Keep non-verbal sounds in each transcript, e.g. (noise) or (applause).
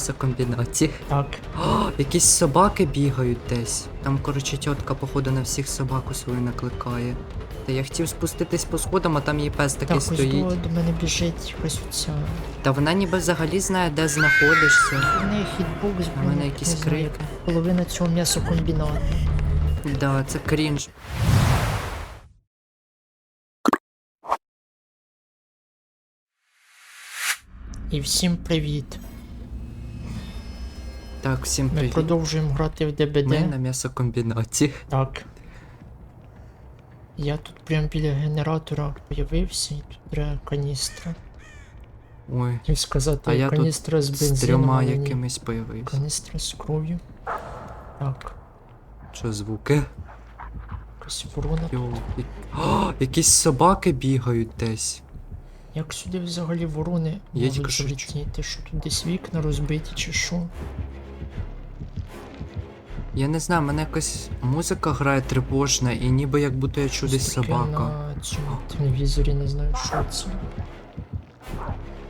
м'ясокомбінаті. Так, О, якісь собаки бігають десь. Там, коротше, тітка, походу, на всіх собаку свою накликає. Та я хотів спуститись по сходам, а там її пес такий так, ось стоїть. до, до мене біжить якась оця. Та вона ніби взагалі знає, де знаходишся. В неї хітбокс, У мене не якісь знаю, крики. як Половина цього м'ясокомбінату. Да, це крінж. І всім привіт. Так, всім Ми привіт. продовжуємо грати в ДБД. Ми на м'ясокомбінаті. Так. Я тут прям біля генератора появився і тут треба каністра. Ой, Хотів сказати, А я каністра з з бензином. трьома але якимись появився. Каністра з кров'ю. Так, Що звуки? якась ворона. Йоу. і- О, якісь собаки бігають десь. Як сюди взагалі ворони Я можуть тільки? Що тут десь вікна розбиті чи що? Я не знаю, мене якась музика грає тривожна, і ніби як будто я чую десь собака. На цьому телевізорі не знаю, що це.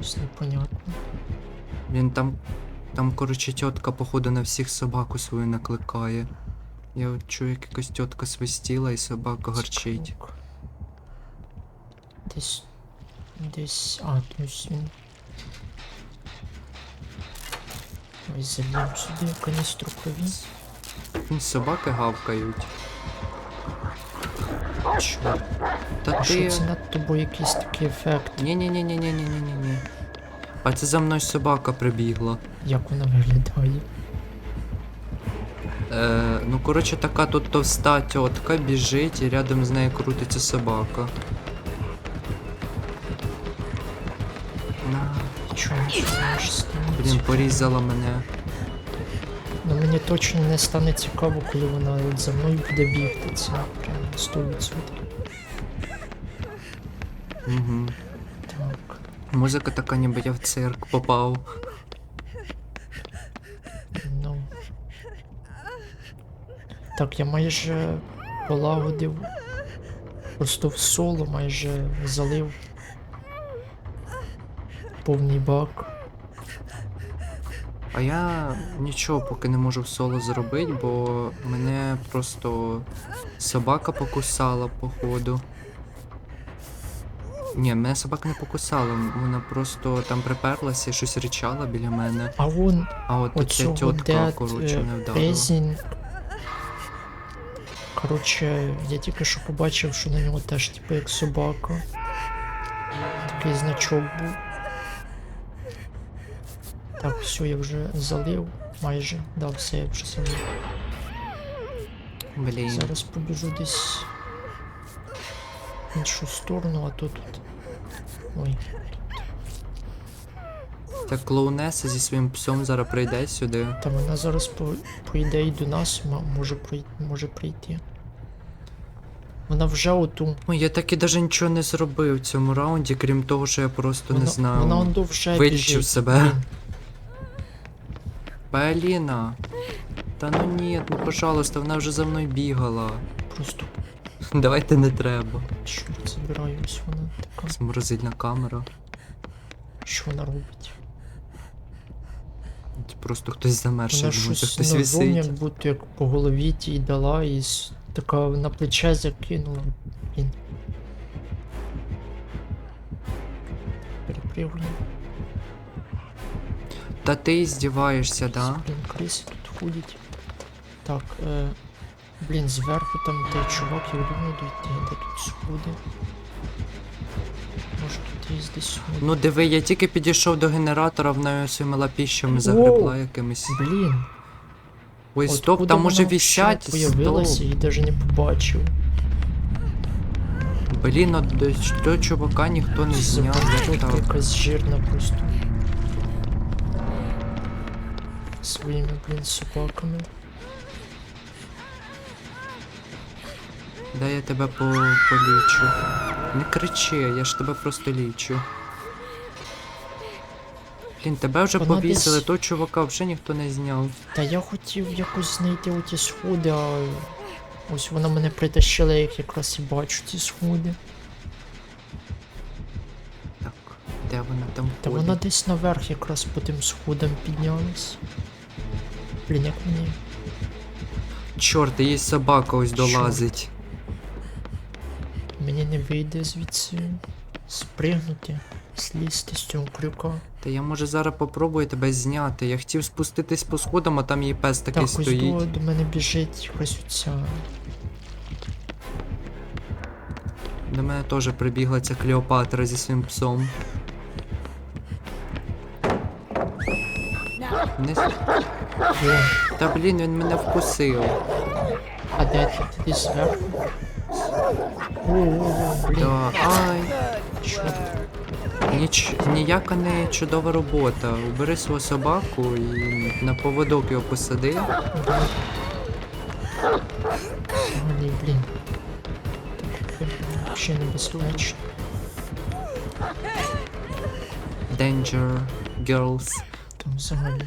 Щось непонятно. Він там. Там, коротше, тітка, походу, на всіх собаку свою накликає. Я от чую, як якась тітка свистіла і собака гарчить. Десь. Десь. А, ось він. Ось залів сюди каністру крові. Собаки гавкають. Чорт. Та А що ти. це над тобою якийсь такий ефект? Ні-ні-ні-ні-ні-ні-ні-ні. А це за мною собака прибігла. Як вона виглядає? Е, ну, коротше, така тут товста тітка біжить і рядом з нею крутиться собака. На, з тим? блін, порізала мене. Мені точно не стане цікаво, коли вона от за мною буде бігти. Це прям 100%. Угу. Так. Музика така, ніби я в цирк попав. Ну. Так, я майже полагодив. Просто в соло майже залив. Повний бак. А я нічого поки не можу в соло зробити, бо мене просто собака покусала, походу. Ні, мене собака не покусала, вона просто там приперлася і щось ричала біля мене. А вон А от ця оцього тітка, коротше, не е, вдарила. Коротше, я тільки що побачив, що на нього теж типу як собака. Такий значок був. Так, все, я вже залив. Майже. Да, все, я вже залив. Блін. Зараз побіжу десь в іншу сторону, а то тут. Ой, Та клоунеса зі своїм псом зараз прийде сюди. та вона зараз по, по ідеї до нас може, прой- може прийти. Вона вже оту. Ой, я так і даже нічого не зробив в цьому раунді, крім того, що я просто Вона, не знаю. вона он вже вилічив біжить. себе. Поліна. Та ну ні, ну пожалуйста, вона вже за мною бігала. Просто Давайте не треба. чорт забираю, ось вона така. Зморозильна камера. Що вона робить? Просто хтось замерший, це хтось висить. як будто як по голові тій дала і с- така на плече закинула. Блін. Перепригує. Та ти здіваєшся, да? Блін, криси тут ходять. Так, е, блін, зверху там той чувак, я думаю, дойти, де тут сходи. Може тут є десь сходи. Ну диви, я тільки підійшов до генератора, в неї своїми лапіщами загребла якимись. Блін, Ой, стоп, там може вона вісять. вообще появилася Стоп. і навіть не побачив. Блін, от до чувака ніхто не зняв. так? якась жирна просто. Своїми, блін, собаками. Дай я тебе по полічу. Не кричи, я ж тебе просто лічу. Блін, тебе вже Вона повісили, десь- того чувака вже ніхто не зняв. Та я хотів якось знайти оті сходи, а ось вона мене притащила, як якраз і бачу ці сходи. Так. Де вона там Та ходить? вона десь наверх якраз по тим сходам піднялась. Блін, як мені. Чорт, її собака ось Чорт. долазить. Мені не вийде звідси спригнути, злізти з цього крюка. Та я може зараз попробую тебе зняти. Я хотів спуститись по сходам, а там її пес такий Так, ось стоїть. до, до мене біжить якась оця. До мене теж прибігла ця Клеопатра зі своїм псом. С- Та блін, він мене вкусив. а де ти? Ти зверху? Блін, Да. Ай, ніч... ніяка не чудова робота. Убери свого собаку і на поводок його посади. Блін. Так, взагалі небезпечно. Danger girls. Там взагалі.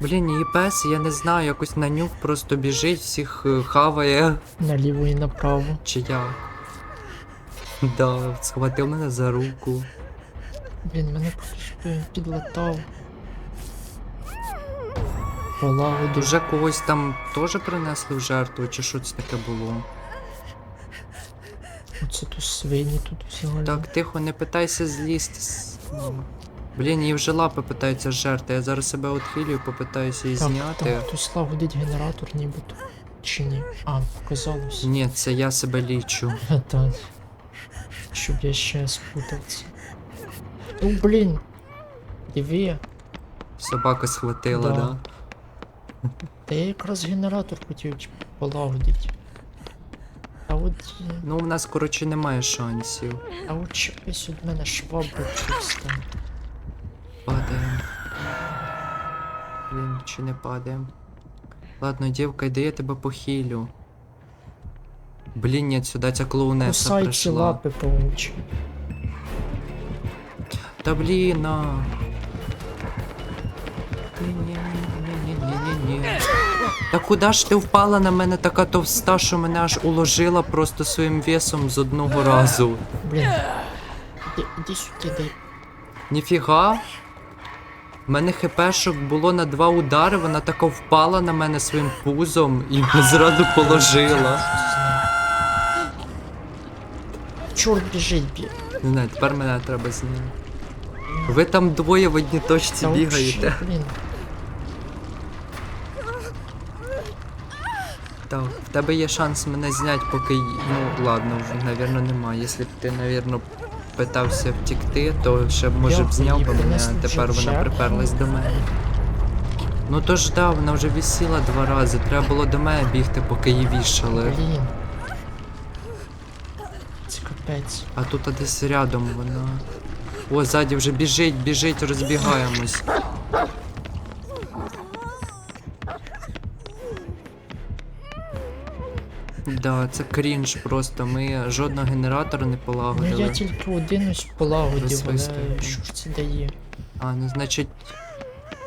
Блін, її пес, я не знаю, якось на нюх просто біжить, всіх е, хаває. Наліво і направо. Чи як? Да, схватив мене за руку. Блін, мене під- підлатав. Полагодив. Уже когось там теж принесли в жертву, чи що це таке було? Оце тут свині тут взагалі. Так, тихо, не питайся злізти. Блін, її вже лапи питаються жерти. Я зараз себе отхилюю, попитаюся її так, зняти. там хтось лагодить генератор нібито. Чи ні? А, показалось. Ні, це я себе лічу. (laughs) Так. Щоб я ще спутався. Ну блін. Диви. Собака схватила, Да. да? Та я якраз генератор хотів полагодити. А от. е, Ну, в нас, коротше, немає шансів. А от чіпись від мене швабру чиста. Падаємо. Блін, чи не падаємо. Ладно, дівка, йди я тебе похилю. Блін, ні, сюди ця клоунеса Кусай прийшла. лапи паучі. Та блін, а. Ні-ні-ні-ні-ні-ні-ні. Та куди ж ти впала на мене така товста, що мене аж уложила просто своїм весом з одного разу. Блін. Іди, іди сюди, дай. Ніфіга. У мене хпшок було на два удари, вона така впала на мене своїм пузом і зразу положила. Чорт біжить, бі. Не знаю, тепер мене треба зняти. Ви там двоє в одній точці Та бігаєте. вообще, блін. Так, в тебе є шанс мене зняти, поки. Ну, ладно, вже, навірно, немає. Якщо б ти, навірно, питався втікти, то ще б може б зняв би мене, а тепер вона приперлась до мене. Ну то ж да, вона вже висіла два рази. Треба було до мене бігти, поки її вішали. Блін. Це капець. А тут а десь рядом вона. О, ззаді вже біжить, біжить, розбігаємось. Да, це крінж просто. Ми жодного генератора не Ну полагодили. я тільки один ось полагодив, але що ж це дає? А, ну значить.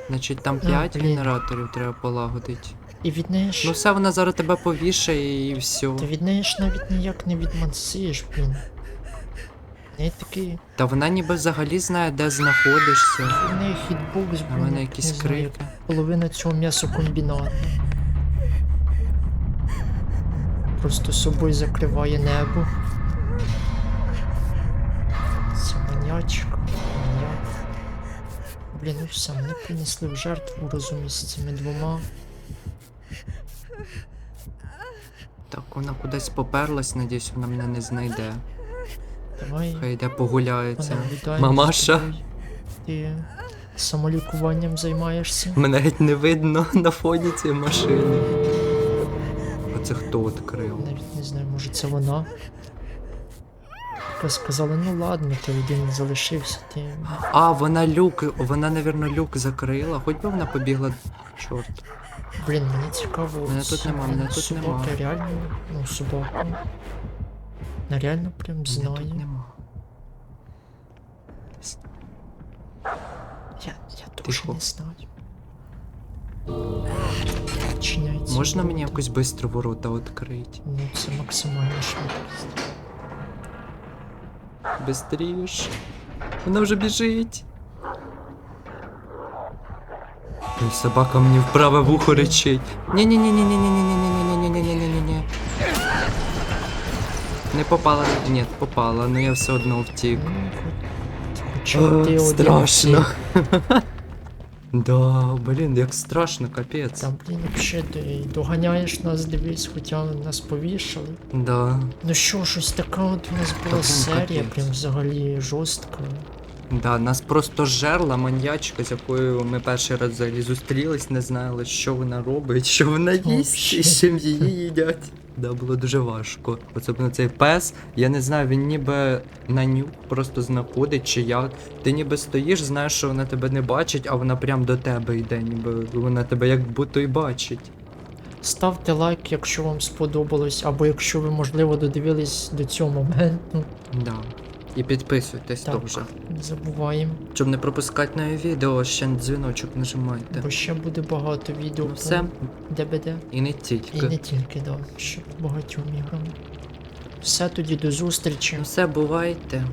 Значить там 5 блін. генераторів треба полагодити. І від неї ж. Ну все, вона зараз тебе повішає і все. Та від неї ж навіть ніяк не відмансиш, блін. В неї такий. Та вона ніби взагалі знає, де знаходишся. В неї хітбокс, А в мене якісь не крики. Половина цього м'ясокомбінату. Просто собою закриває небо. Це маньячка, маньяк. Блін, ну все, мене принесли в жертву разом із цими двома. Так, вона кудись поперлась, надіюсь, вона мене не знайде. Давай. Хай йде погуляється. понаблюдаємо Мамаша. за тобою. Ти самолікуванням займаєшся? Мене геть не видно на фоні цієї машини. Це хто відкрив? Навіть не знаю, може це вона. Така сказала, ну ладно, ти один залишився, ти. А, вона люк, вона, напевно, люк закрила. Хоч би вона побігла. Чорт. Блін, мені цікаво. Мене тут нема, мене тут собака нема. реально, ну, собака. Вона реально прям Мене тут нема. Я, я теж Тихо. не знаю. Відчиняється. Можна мені якось швидко ворота відкрити? Ну, це максимальна швидкість. Бистріш. Вона вже біжить. Ой, собака мені в праве вухо речить. ні ні ні ні ні ні ні ні ні ні ні ні ні ні ні Не попала. Ні, попала, але я все одно втік. Один страшно. Да, блін, як страшно, капець. Та блін, взагалі ти доганяєш нас, дивись, хоча нас повішали. Да. Ну що, щось така от у нас була прям серія, капець. прям взагалі жорстка. Да, нас просто жерла маньячка, з якою ми перший раз взагалі зустрілись, не знали, що вона робить, що вона їсть і з чим її їдять. Да, було дуже важко. Особливо цей пес, я не знаю, він ніби на нюх просто знаходить чи як. Ти ніби стоїш, знаєш, що вона тебе не бачить, а вона прям до тебе йде, ніби вона тебе як будто й бачить. Ставте лайк, якщо вам сподобалось, або якщо ви, можливо, додивились до цього моменту. Да. І підписуйтесь Так. теж. Не забуваємо, Щоб не пропускати нові відео, ще дзвіночок нажимайте. бо ще буде багато відео Ну все, ДБД. і не тільки. І не тільки, да, ще по багатьом іграм. Все тоді до зустрічі. Ну все, бувайте.